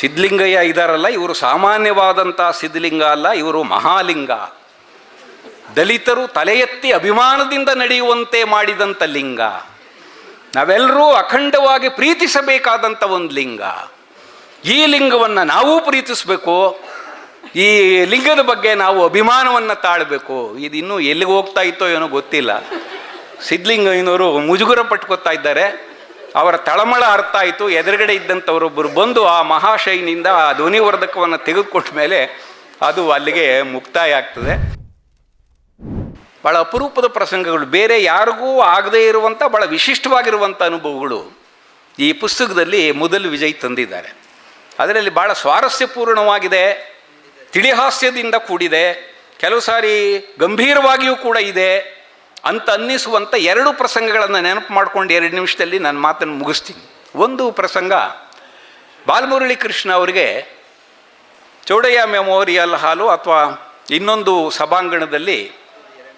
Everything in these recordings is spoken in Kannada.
ಸಿದ್ಧಲಿಂಗಯ್ಯ ಇದಾರಲ್ಲ, ಇವರು ಸಾಮಾನ್ಯವಾದಂಥ ಸಿದ್ಧಲಿಂಗ ಅಲ್ಲ, ಇವರು ಮಹಾಲಿಂಗ. ದಲಿತರು ತಲೆ ಎತ್ತಿ ಅಭಿಮಾನದಿಂದ ನಡೆಯುವಂತೆ ಮಾಡಿದಂಥ ಲಿಂಗ. ನಾವೆಲ್ಲರೂ ಅಖಂಡವಾಗಿ ಪ್ರೀತಿಸಬೇಕಾದಂಥ ಒಂದು ಲಿಂಗ. ಈ ಲಿಂಗವನ್ನು ನಾವು ಪ್ರೀತಿಸಬೇಕು, ಈ ಲಿಂಗದ ಬಗ್ಗೆ ನಾವು ಅಭಿಮಾನವನ್ನು ತಾಳಬೇಕು. ಇದು ಇನ್ನೂ ಎಲ್ಲಿಗೆ ಹೋಗ್ತಾ ಇತ್ತೋ ಏನೋ ಗೊತ್ತಿಲ್ಲ. ಸಿದ್ಧಲಿಂಗಯ್ಯನವರು ಮುಜುಗುರ ಪಟ್ಕೋತಾ ಇದ್ದಾರೆ. ಅವರ ತಳಮಳ ಅರ್ಥ ಆಯಿತು. ಎದುರುಗಡೆ ಇದ್ದಂಥವರೊಬ್ಬರು ಬಂದು ಆ ಮಹಾಶೈನಿಂದ ಆ ಧ್ವನಿವರ್ಧಕವನ್ನು ತೆಗೆದುಕೊಟ್ಟ ಮೇಲೆ ಅದು ಅಲ್ಲಿಗೆ ಮುಕ್ತಾಯ ಆಗ್ತದೆ. ಭಾಳ ಅಪರೂಪದ ಪ್ರಸಂಗಗಳು. ಬೇರೆ ಯಾರಿಗೂ ಆಗದೇ ಇರುವಂಥ ಭಾಳ ವಿಶಿಷ್ಟವಾಗಿರುವಂಥ ಅನುಭವಗಳು ಈ ಪುಸ್ತಕದಲ್ಲಿ ಮೊದಲು ವಿಜಯ್ ತಂದಿದ್ದಾರೆ. ಅದರಲ್ಲಿ ಭಾಳ ಸ್ವಾರಸ್ಯಪೂರ್ಣವಾಗಿದೆ, ತಿಳಿಹಾಸ್ಯದಿಂದ ಕೂಡಿದೆ, ಕೆಲವು ಸಾರಿ ಗಂಭೀರವಾಗಿಯೂ ಕೂಡ ಇದೆ. ಅಂತ ಅನ್ನಿಸುವಂಥ ಎರಡು ಪ್ರಸಂಗಗಳನ್ನು ನೆನಪು ಮಾಡ್ಕೊಂಡು ಎರಡು ನಿಮಿಷದಲ್ಲಿ ನನ್ನ ಮಾತನ್ನು ಮುಗಿಸ್ತೀನಿ. ಒಂದು ಪ್ರಸಂಗ, ಬಾಲಮುರಳಿ ಕೃಷ್ಣ ಅವರಿಗೆ ಚೌಡಯ್ಯ ಮೆಮೋರಿಯಲ್ ಹಾಲು ಅಥವಾ ಇನ್ನೊಂದು ಸಭಾಂಗಣದಲ್ಲಿ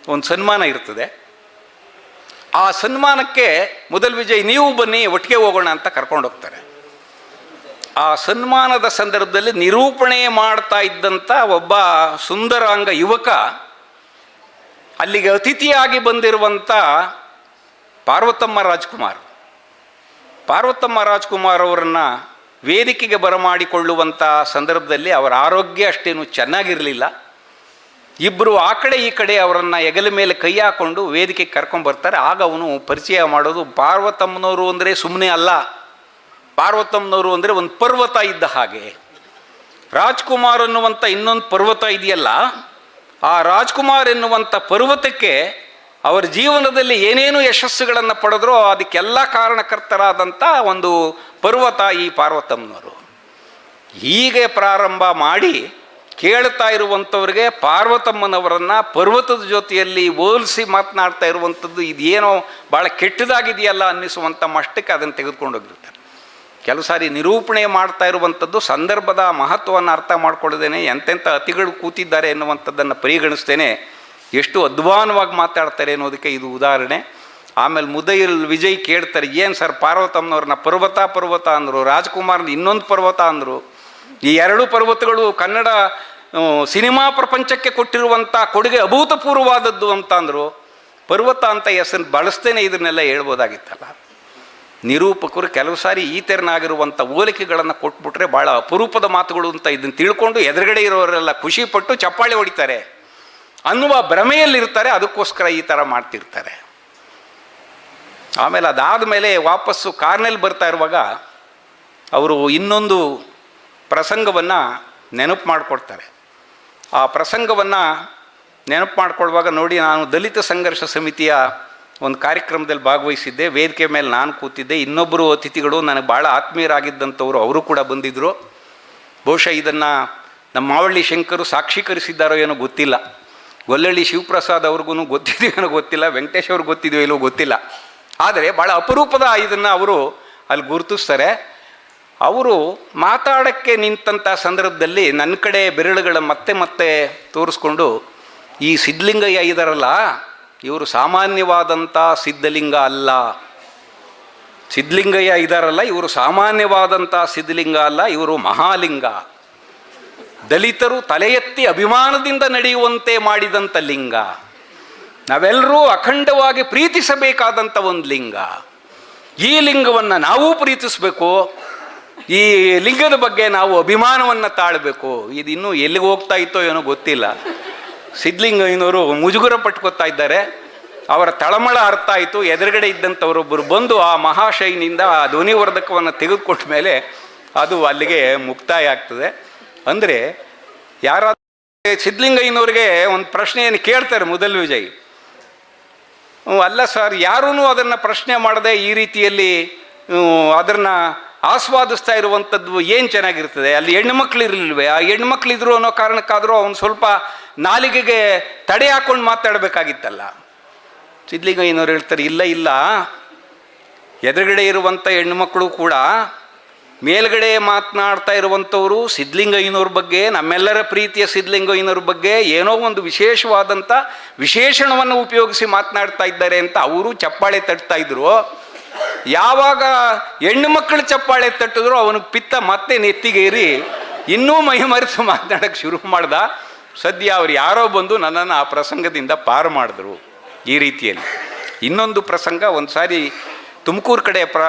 ಒಂದು ಸನ್ಮಾನ ಇರ್ತದೆ. ಆ ಸನ್ಮಾನಕ್ಕೆ ಮೊದಲ್ ವಿಜಯ್, ನೀವು ಬನ್ನಿ, ಒಟ್ಟಿಗೆ ಹೋಗೋಣ ಅಂತ ಕರ್ಕೊಂಡು ಹೋಗ್ತಾರೆ. ಆ ಸನ್ಮಾನದ ಸಂದರ್ಭದಲ್ಲಿ ನಿರೂಪಣೆ ಮಾಡ್ತಾ ಇದ್ದಂಥ ಒಬ್ಬ ಸುಂದರಾಂಗ ಯುವಕ ಅಲ್ಲಿಗೆ ಅತಿಥಿಯಾಗಿ ಬಂದಿರುವಂಥ ಪಾರ್ವತಮ್ಮ ರಾಜ್ಕುಮಾರ್. ಪಾರ್ವತಮ್ಮ ರಾಜ್ಕುಮಾರ್ ಅವರನ್ನು ವೇದಿಕೆಗೆ ಬರಮಾಡಿಕೊಳ್ಳುವಂಥ ಸಂದರ್ಭದಲ್ಲಿ ಅವರ ಆರೋಗ್ಯ ಅಷ್ಟೇನು ಚೆನ್ನಾಗಿರಲಿಲ್ಲ. ಇಬ್ಬರು ಆ ಕಡೆ ಈ ಕಡೆ ಅವರನ್ನು ಹೆಗಲ ಮೇಲೆ ಕೈ ಹಾಕ್ಕೊಂಡು ವೇದಿಕೆಗೆ ಕರ್ಕೊಂಬರ್ತಾರೆ ಆಗ ಅವನು ಪರಿಚಯ ಮಾಡೋದು ಪಾರ್ವತಮ್ಮನವರು ಅಂದರೆ ಸುಮ್ಮನೆ ಅಲ್ಲ. ಪಾರ್ವತಮ್ಮನವರು ಅಂದರೆ ಒಂದು ಪರ್ವತ ಇದ್ದ ಹಾಗೆ. ರಾಜ್ಕುಮಾರ್ ಅನ್ನುವಂಥ ಇನ್ನೊಂದು ಪರ್ವತ ಇದೆಯಲ್ಲ ಆ ರಾಜ್ಕುಮಾರ್ ಎನ್ನುವಂಥ ಪರ್ವತಕ್ಕೆ ಅವರ ಜೀವನದಲ್ಲಿ ಏನೇನು ಯಶಸ್ಸುಗಳನ್ನು ಪಡೆದ್ರೋ ಅದಕ್ಕೆಲ್ಲ ಕಾರಣಕರ್ತರಾದಂಥ ಒಂದು ಪರ್ವತ ಈ ಪಾರ್ವತಮ್ಮನವರು. ಹೀಗೆ ಪ್ರಾರಂಭ ಮಾಡಿ ಕೇಳ್ತಾ ಇರುವಂಥವ್ರಿಗೆ ಪಾರ್ವತಮ್ಮನವರನ್ನು ಪರ್ವತದ ಜೊತೆಯಲ್ಲಿ ಹೋಲಿಸಿ ಮಾತನಾಡ್ತಾ ಇರುವಂಥದ್ದು ಇದೇನೋ ಭಾಳ ಕೆಟ್ಟದಾಗಿದೆಯಲ್ಲ ಅನ್ನಿಸುವಂಥ ಮಷ್ಟಕ್ಕೆ ಅದನ್ನು ತೆಗೆದುಕೊಂಡು ಹೋಗಿರ್ತಾರೆ. ಕೆಲವು ಸಾರಿ ನಿರೂಪಣೆ ಮಾಡ್ತಾ ಇರುವಂಥದ್ದು ಸಂದರ್ಭದ ಮಹತ್ವವನ್ನು ಅರ್ಥ ಮಾಡ್ಕೊಳ್ಳದೇನೆ ಎಂತೆಂಥ ಅತಿಗಳು ಕೂತಿದ್ದಾರೆ ಎನ್ನುವಂಥದ್ದನ್ನು ಪರಿಗಣಿಸ್ತೇನೆ. ಎಷ್ಟು ಅಧ್ವಾನವಾಗಿ ಮಾತಾಡ್ತಾರೆ ಅನ್ನೋದಕ್ಕೆ ಇದು ಉದಾಹರಣೆ. ಆಮೇಲೆ ಮುದೈಲ್ ವಿಜಯ್ ಕೇಳ್ತಾರೆ, ಏನು ಸರ್ ಪಾರ್ವತಮ್ಮನವ್ರನ್ನ ಪರ್ವತ ಪರ್ವತ ಅಂದರು, ರಾಜ್ಕುಮಾರ್ನ ಇನ್ನೊಂದು ಪರ್ವತ ಅಂದರು? ಈ ಎರಡು ಪರ್ವತಗಳು ಕನ್ನಡ ಸಿನಿಮಾ ಪ್ರಪಂಚಕ್ಕೆ ಕೊಟ್ಟಿರುವಂಥ ಕೊಡುಗೆ ಅಭೂತಪೂರ್ವವಾದದ್ದು ಅಂತ ಅಂದರು ಪರ್ವತ ಅಂತ ಹೆಸರು ಬಳಸ್ತೇನೆ ಇದನ್ನೆಲ್ಲ ಹೇಳ್ಬೋದಾಗಿತ್ತಲ್ಲ. ನಿರೂಪಕರು ಕೆಲವು ಸಾರಿ ಈ ತೆರನಾಗಿರುವಂಥ ಹೋಲಿಕೆಗಳನ್ನು ಕೊಟ್ಬಿಟ್ರೆ ಭಾಳ ಅಪರೂಪದ ಮಾತುಗಳು ಅಂತ ಇದನ್ನು ತಿಳ್ಕೊಂಡು ಎದುರುಗಡೆ ಇರೋರೆಲ್ಲ ಖುಷಿಪಟ್ಟು ಚಪ್ಪಾಳೆ ಹೊಡಿತಾರೆ. ಅನ್ನುವ ಭ್ರಮೆಯಲ್ಲಿರ್ತಾರೆ, ಅದಕ್ಕೋಸ್ಕರ ಈ ಥರ ಮಾಡ್ತಿರ್ತಾರೆ. ಆಮೇಲೆ ಅದಾದ ಮೇಲೆ ವಾಪಸ್ಸು ಕಾರ್ನಲ್ಲಿ ಬರ್ತಾ ಇರುವಾಗ ಅವರು ಇನ್ನೊಂದು ಪ್ರಸಂಗವನ್ನು ನೆನಪು ಮಾಡಿಕೊಡ್ತಾರೆ. ಆ ಪ್ರಸಂಗವನ್ನು ನೆನಪು ಮಾಡಿಕೊಳ್ಳುವಾಗ ನೋಡಿ ನಾನು ದಲಿತ ಸಂಘರ್ಷ ಸಮಿತಿಯ ಒಂದು ಕಾರ್ಯಕ್ರಮದಲ್ಲಿ ಭಾಗವಹಿಸಿದ್ದೆ, ವೇದಿಕೆ ಮೇಲೆ ನಾನು ಕೂತಿದ್ದೆ, ಇನ್ನೊಬ್ಬರು ಅತಿಥಿಗಳು ನನಗೆ ಭಾಳ ಆತ್ಮೀಯರಾಗಿದ್ದಂಥವ್ರು ಅವರು ಕೂಡ ಬಂದಿದ್ದರು ಬಹುಶಃ ಇದನ್ನು ನಮ್ಮ ಮಾವಳ್ಳಿ ಶಂಕರು ಸಾಕ್ಷೀಕರಿಸಿದ್ದಾರೋ ಏನೋ ಗೊತ್ತಿಲ್ಲ. ಗೊಲ್ಲಳ್ಳಿ ಶಿವಪ್ರಸಾದ್ ಅವ್ರಿಗೂ ಗೊತ್ತಿದೆಯೋ ಏನೋ ಗೊತ್ತಿಲ್ಲ, ವೆಂಕಟೇಶ್ ಅವ್ರಿಗೆ ಗೊತ್ತಿದೆಯೋ ಇಲ್ಲೋ ಗೊತ್ತಿಲ್ಲ. ಆದರೆ ಭಾಳ ಅಪರೂಪದ ಇದನ್ನು ಅವರು ಅಲ್ಲಿ ಗುರುತಿಸ್ತಾರೆ. ಅವರು ಮಾತಾಡೋಕ್ಕೆ ನಿಂತಂಥ ಸಂದರ್ಭದಲ್ಲಿ ನನ್ನ ಕಡೆ ಬೆರಳುಗಳ ಮತ್ತೆ ಮತ್ತೆ ತೋರಿಸ್ಕೊಂಡು, ಈ ಸಿದ್ಧಲಿಂಗಯ್ಯ ಇದಾರಲ್ಲ ಇವರು ಸಾಮಾನ್ಯವಾದಂಥ ಸಿದ್ಧಲಿಂಗ ಅಲ್ಲ. ಸಿದ್ಧಲಿಂಗಯ್ಯ ಇದಾರಲ್ಲ, ಇವರು ಸಾಮಾನ್ಯವಾದಂಥ ಸಿದ್ಧಲಿಂಗ ಅಲ್ಲ, ಇವರು ಮಹಾಲಿಂಗ. ದಲಿತರು ತಲೆ ಎತ್ತಿ ಅಭಿಮಾನದಿಂದ ನಡೆಯುವಂತೆ ಮಾಡಿದಂಥ ಲಿಂಗ. ನಾವೆಲ್ಲರೂ ಅಖಂಡವಾಗಿ ಪ್ರೀತಿಸಬೇಕಾದಂಥ ಒಂದು ಲಿಂಗ. ಈ ಲಿಂಗವನ್ನು ನಾವು ಪ್ರೀತಿಸಬೇಕು. ಈ ಲಿಂಗದ ಬಗ್ಗೆ ನಾವು ಅಭಿಮಾನವನ್ನು ತಾಳಬೇಕು. ಇದು ಇನ್ನೂ ಎಲ್ಲಿಗೆ ಹೋಗ್ತಾ ಇತ್ತೋ ಏನೋ ಗೊತ್ತಿಲ್ಲ. ಸಿದ್ಧಲಿಂಗಯ್ಯನವರು ಮುಜುಗುರ ಪಟ್ಕೋತಾ ಇದ್ದಾರೆ. ಅವರ ತಳಮಳ ಅರ್ಥ ಆಯಿತು. ಎದುರುಗಡೆ ಇದ್ದಂಥವರೊಬ್ಬರು ಬಂದು ಆ ಮಹಾಶೈನಿಂದ ಆ ಧ್ವನಿವರ್ಧಕವನ್ನು ತೆಗೆದುಕೊಟ್ಟ ಮೇಲೆ ಅದು ಅಲ್ಲಿಗೆ ಮುಕ್ತಾಯ ಆಗ್ತದೆ. ಅಂದರೆ ಯಾರಾದರೂ ಸಿದ್ಲಿಂಗಯ್ಯನವ್ರಿಗೆ ಒಂದು ಪ್ರಶ್ನೆಯನ್ನು ಕೇಳ್ತಾರೆ ಮೊದಲು ವಿಜಯ್. ಅಲ್ಲ ಸರ್ ಯಾರೂ ಅದನ್ನು ಪ್ರಶ್ನೆ ಮಾಡದೆ ಈ ರೀತಿಯಲ್ಲಿ ಅದನ್ನು ಆಸ್ವಾದಿಸ್ತಾ ಇರುವಂಥದ್ದು ಏನು ಚೆನ್ನಾಗಿರ್ತದೆ? ಅಲ್ಲಿ ಹೆಣ್ಣು ಇರಲಿಲ್ವೇ? ಆ ಹೆಣ್ಮಕ್ಳಿದ್ರು ಅನ್ನೋ ಕಾರಣಕ್ಕಾದರೂ ಅವನು ಸ್ವಲ್ಪ ನಾಲಿಗೆಗೆ ತಡೆ ಹಾಕೊಂಡು ಮಾತಾಡಬೇಕಾಗಿತ್ತಲ್ಲ. ಸಿದ್ಧಲಿಂಗಯ್ಯನವ್ರು ಹೇಳ್ತಾರೆ, ಇಲ್ಲ ಇಲ್ಲ. ಎದುರುಗಡೆ ಇರುವಂಥ ಹೆಣ್ಣುಮಕ್ಕಳು ಕೂಡ ಮೇಲ್ಗಡೆ ಮಾತನಾಡ್ತಾ ಇರುವಂಥವರು ಸಿದ್ಲಿಂಗಯ್ಯನವ್ರ ಬಗ್ಗೆ, ನಮ್ಮೆಲ್ಲರ ಪ್ರೀತಿಯ ಸಿದ್ಲಿಂಗಯ್ಯನವ್ರ ಬಗ್ಗೆ ಏನೋ ಒಂದು ವಿಶೇಷವಾದಂಥ ವಿಶೇಷಣವನ್ನು ಉಪಯೋಗಿಸಿ ಮಾತನಾಡ್ತಾ ಇದ್ದಾರೆ ಅಂತ ಅವರು ಚಪ್ಪಾಳೆ ತಟ್ತಾ ಇದ್ರು. ಯಾವಾಗ ಹೆಣ್ಣು ಮಕ್ಕಳು ಚಪ್ಪಾಳೆ ತಟ್ಟಿದ್ರು ಅವನ ಪಿತ್ತ ಮತ್ತೆ ನೆತ್ತಿಗೇರಿ ಇನ್ನೂ ಮೈಮರೆಸು ಮಾತನಾಡಕ್ಕೆ ಶುರು ಮಾಡ್ದ. ಸದ್ಯ ಅವ್ರು ಯಾರೋ ಬಂದು ನನ್ನನ್ನು ಆ ಪ್ರಸಂಗದಿಂದ ಪಾರು ಮಾಡಿದ್ರು ಈ ರೀತಿಯಲ್ಲಿ. ಇನ್ನೊಂದು ಪ್ರಸಂಗ ಒಂದು ಸಾರಿ ತುಮಕೂರು ಕಡೆ ಪ್ರ,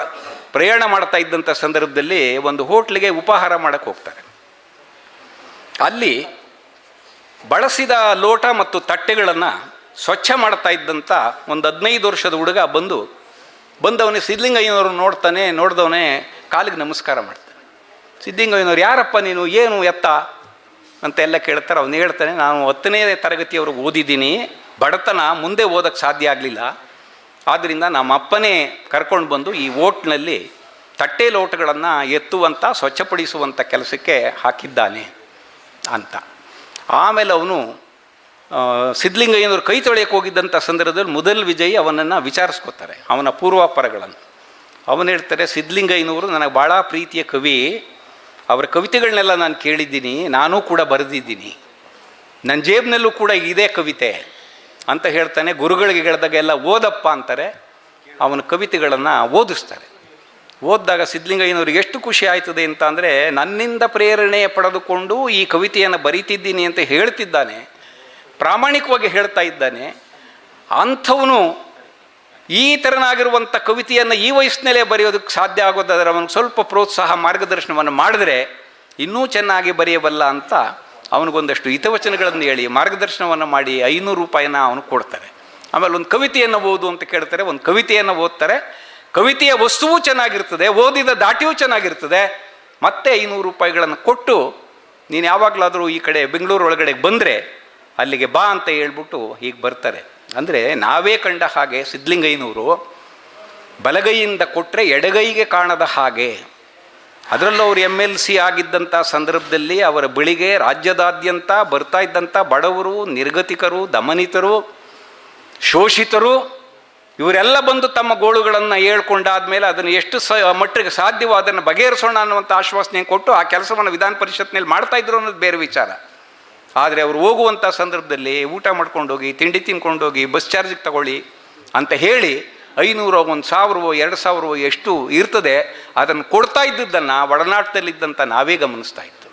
ಪ್ರಯಾಣ ಮಾಡ್ತಾ ಇದ್ದಂಥ ಸಂದರ್ಭದಲ್ಲಿ ಒಂದು ಹೋಟ್ಲಿಗೆ ಉಪಹಾರ ಮಾಡಕ್ಕೆ ಹೋಗ್ತಾರೆ. ಅಲ್ಲಿ ಬಳಸಿದ ಲೋಟ ಮತ್ತು ತಟ್ಟೆಗಳನ್ನು ಸ್ವಚ್ಛ ಮಾಡ್ತಾ ಇದ್ದಂಥ ಒಂದು ಹದಿನೈದು ವರ್ಷದ ಹುಡುಗ ಬಂದು ಬಂದವನೇ ಸಿದ್ಧಲಿಂಗಯ್ಯನವರು ನೋಡ್ತಾನೆ, ನೋಡಿದವನೇ ಕಾಲಿಗೆ ನಮಸ್ಕಾರ ಮಾಡ್ತಾನೆ. ಸಿದ್ಧಲಿಂಗಯ್ಯನವ್ರು, ಯಾರಪ್ಪ ನೀನು? ಏನು ಎತ್ತ? ಅಂತ ಎಲ್ಲ ಕೇಳ್ತಾರೆ. ಅವನು ಹೇಳ್ತಾನೆ, ನಾನು ಹತ್ತನೇ ತರಗತಿಯವ್ರಿಗೆ ಓದಿದ್ದೀನಿ. ಬಡತನ ಮುಂದೆ ಓದಕ್ಕೆ ಸಾಧ್ಯ ಆಗಲಿಲ್ಲ. ಆದ್ದರಿಂದ ನಮ್ಮ ಅಪ್ಪನೇ ಕರ್ಕೊಂಡು ಬಂದು ಈ ಓಟ್ನಲ್ಲಿ ತಟ್ಟೆ ಲೋಟಗಳನ್ನು ಎತ್ತುವಂಥ ಸ್ವಚ್ಛಪಡಿಸುವಂಥ ಕೆಲಸಕ್ಕೆ ಹಾಕಿದ್ದಾನೆ. ಅಂತ. ಆಮೇಲೆ ಅವನು ಸಿದ್ಲಿಂಗಯ್ಯನವರು ಕೈ ತೊಳೆಯಕ್ಕೆ ಹೋಗಿದ್ದಂಥ ಸಂದರ್ಭದಲ್ಲಿ ಮೊದಲ್ ವಿಜಯ್ ಅವನನ್ನು ವಿಚಾರಿಸ್ಕೋತಾರೆ, ಅವನ ಪೂರ್ವಾಪರಗಳನ್ನು. ಅವನು ಹೇಳ್ತಾರೆ, ಸಿದ್ಧಲಿಂಗಯ್ಯನವರು ನನಗೆ ಭಾಳ ಪ್ರೀತಿಯ ಕವಿ, ಅವರ ಕವಿತೆಗಳನ್ನೆಲ್ಲ ನಾನು ಕೇಳಿದ್ದೀನಿ, ನಾನೂ ಕೂಡ ಬರೆದಿದ್ದೀನಿ ನನ್ನ ಜೇಬ್ನಲ್ಲೂ ಕೂಡ ಇದೇ ಕವಿತೆ ಅಂತ ಹೇಳ್ತಾನೆ, ಗುರುಗಳಿಗೆ ಹೇಳಿದಾಗೆಲ್ಲ ಓದಪ್ಪ ಅಂತಾರೆ, ಅವನ ಕವಿತೆಗಳನ್ನು ಓದಿಸ್ತಾರೆ. ಓದಿದಾಗ ಸಿದ್ಧಲಿಂಗಯ್ಯನವ್ರಿಗೆ ಎಷ್ಟು ಖುಷಿ ಆಯ್ತದೆ ಅಂತ ಅಂದರೆ, ನನ್ನಿಂದ ಪ್ರೇರಣೆ ಪಡೆದುಕೊಂಡು ಈ ಕವಿತೆಯನ್ನು ಬರೀತಿದ್ದೀನಿ ಅಂತ ಹೇಳ್ತಿದ್ದಾನೆ ಪ್ರಾಮಾಣಿಕವಾಗಿ ಹೇಳ್ತಾ ಇದ್ದಾನೆ, ಅಂಥವನು ಈ ಥರನಾಗಿರುವಂಥ ಕವಿತೆಯನ್ನು ಈ ವಯಸ್ಸಿನಲ್ಲೇ ಬರೆಯೋದಕ್ಕೆ ಸಾಧ್ಯ ಆಗೋದಾದರೆ ಅವನು ಸ್ವಲ್ಪ ಪ್ರೋತ್ಸಾಹ, ಮಾರ್ಗದರ್ಶನವನ್ನು ಮಾಡಿದ್ರೆ ಇನ್ನೂ ಚೆನ್ನಾಗಿ ಬರೆಯಬಲ್ಲ ಅಂತ ಅವನಿಗೊಂದಷ್ಟು ಹಿತವಚನಗಳನ್ನು ಹೇಳಿ, ಮಾರ್ಗದರ್ಶನವನ್ನು ಮಾಡಿ ಐನೂರು ರೂಪಾಯಿನ ಅವನು ಕೊಡ್ತಾರೆ. ಆಮೇಲೆ ಒಂದು ಕವಿತೆಯನ್ನು ಓದು ಅಂತ ಕೇಳ್ತಾರೆ, ಒಂದು ಕವಿತೆಯನ್ನು ಓದ್ತಾರೆ. ಕವಿತೆಯ ವಸ್ತುವು ಚೆನ್ನಾಗಿರ್ತದೆ, ಓದಿದ ದಾಟಿಯೂ ಚೆನ್ನಾಗಿರ್ತದೆ. ಮತ್ತೆ ಐನೂರು ರೂಪಾಯಿಗಳನ್ನು ಕೊಟ್ಟು, ನೀನು ಯಾವಾಗಲಾದರೂ ಈ ಕಡೆ ಬೆಂಗಳೂರು ಒಳಗಡೆ ಬಂದರೆ ಅಲ್ಲಿಗೆ ಬಾ ಅಂತ ಹೇಳ್ಬಿಟ್ಟು ಹೀಗೆ ಬರ್ತಾರೆ. ಅಂದರೆ ನಾವೇ ಕಂಡ ಹಾಗೆ ಸಿದ್ಲಿಂಗಯ್ಯನವರು ಬಲಗೈಯಿಂದ ಕೊಟ್ಟರೆ ಎಡಗೈಗೆ ಕಾಣದ ಹಾಗೆ. ಅದರಲ್ಲೂ ಅವರು ಎಂ ಎಲ್ ಸಿ ಆಗಿದ್ದಂಥ ಸಂದರ್ಭದಲ್ಲಿ ಅವರ ಬಳಿಗೆ ರಾಜ್ಯದಾದ್ಯಂತ ಬರ್ತಾ ಇದ್ದಂಥ ಬಡವರು, ನಿರ್ಗತಿಕರು, ದಮನಿತರು, ಶೋಷಿತರು, ಇವರೆಲ್ಲ ಬಂದು ತಮ್ಮ ಗೋಳುಗಳನ್ನು ಹೇಳ್ಕೊಂಡಾದ್ಮೇಲೆ ಅದನ್ನು ಎಷ್ಟು ಸ, ಮಟ್ಟಿಗೆ ಸಾಧ್ಯವೋ ಅದನ್ನು ಬಗೆಹರಿಸೋಣ ಅನ್ನುವಂಥ ಆಶ್ವಾಸನೆ ಕೊಟ್ಟು ಆ ಕೆಲಸವನ್ನು ವಿಧಾನ ಪರಿಷತ್ನಲ್ಲಿ ಮಾಡ್ತಾ ಇದ್ರು ಅನ್ನೋದು ಬೇರೆ ವಿಚಾರ. ಆದರೆ ಅವರು ಹೋಗುವಂಥ ಸಂದರ್ಭದಲ್ಲಿ ಊಟ ಮಾಡ್ಕೊಂಡೋಗಿ, ತಿಂಡಿ ತಿನ್ಕೊಂಡೋಗಿ ಬಸ್ ಚಾರ್ಜಿಗೆ ತಗೊಳ್ಳಿ ಅಂತ ಹೇಳಿ ಐನೂರೋ, ಒಂದು ಸಾವಿರವೋ, ಎರಡು ಸಾವಿರವೋ ಎಷ್ಟು ಇರ್ತದೆ, ಅದನ್ನು ಕೊಡ್ತಾ ಇದ್ದದ್ದನ್ನು ಒಡನಾಟದಲ್ಲಿದ್ದಂಥ ನಾವೇ ಗಮನಿಸ್ತಾ ಇತ್ತು.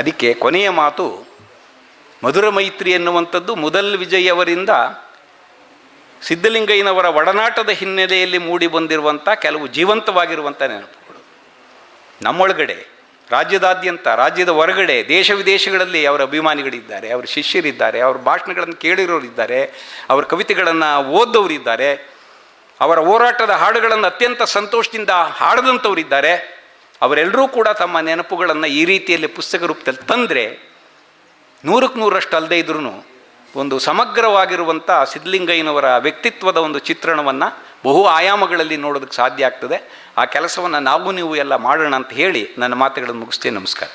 ಅದಕ್ಕೆ ಕೊನೆಯ ಮಾತು, ಮಧುರ ಮೈತ್ರಿ ಎನ್ನುವಂಥದ್ದು ಮೊದಲ್ ವಿಜಯ್ ಅವರಿಂದ ಸಿದ್ಧಲಿಂಗಯ್ಯನವರ ಒಡನಾಟದ ಹಿನ್ನೆಲೆಯಲ್ಲಿ ಮೂಡಿ ಬಂದಿರುವಂಥ ಕೆಲವು ಜೀವಂತವಾಗಿರುವಂಥ ನೆನಪುಗಳು. ನಮ್ಮೊಳಗಡೆ ರಾಜ್ಯದಾದ್ಯಂತ, ರಾಜ್ಯದ ಹೊರಗಡೆ, ದೇಶ ವಿದೇಶಗಳಲ್ಲಿ ಅವರ ಅಭಿಮಾನಿಗಳಿದ್ದಾರೆ, ಅವರ ಶಿಷ್ಯರಿದ್ದಾರೆ, ಅವ್ರ ಭಾಷಣಗಳನ್ನು ಕೇಳಿರೋರಿದ್ದಾರೆ, ಅವರ ಕವಿತೆಗಳನ್ನು ಓದೋರಿದ್ದಾರೆ ಅವರ ಹೋರಾಟದ ಹಾಡುಗಳನ್ನು ಅತ್ಯಂತ ಸಂತೋಷದಿಂದ ಹಾಡದಂಥವರಿದ್ದಾರೆ. ಅವರೆಲ್ಲರೂ ಕೂಡ ತಮ್ಮ ನೆನಪುಗಳನ್ನು ಈ ರೀತಿಯಲ್ಲಿ ಪುಸ್ತಕ ರೂಪದಲ್ಲಿ ತಂದರೆ ನೂರಕ್ಕೆ ನೂರಷ್ಟು ಅಲ್ಲದೆ ಇದ್ರೂ ಒಂದು ಸಮಗ್ರವಾಗಿರುವಂಥ ಸಿದ್ಧಲಿಂಗಯ್ಯನವರ ವ್ಯಕ್ತಿತ್ವದ ಒಂದು ಚಿತ್ರಣವನ್ನು ಬಹು ಆಯಾಮಗಳಲ್ಲಿ ನೋಡೋದಕ್ಕೆ ಸಾಧ್ಯ ಆಗ್ತದೆ. ಆ ಕೆಲಸವನ್ನು ನಾವು ನೀವು ಎಲ್ಲ ಮಾಡೋಣ ಅಂತ ಹೇಳಿ ನನ್ನ ಮಾತುಗಳನ್ನು ಮುಗಿಸ್ತೇನೆ. ನಮಸ್ಕಾರ.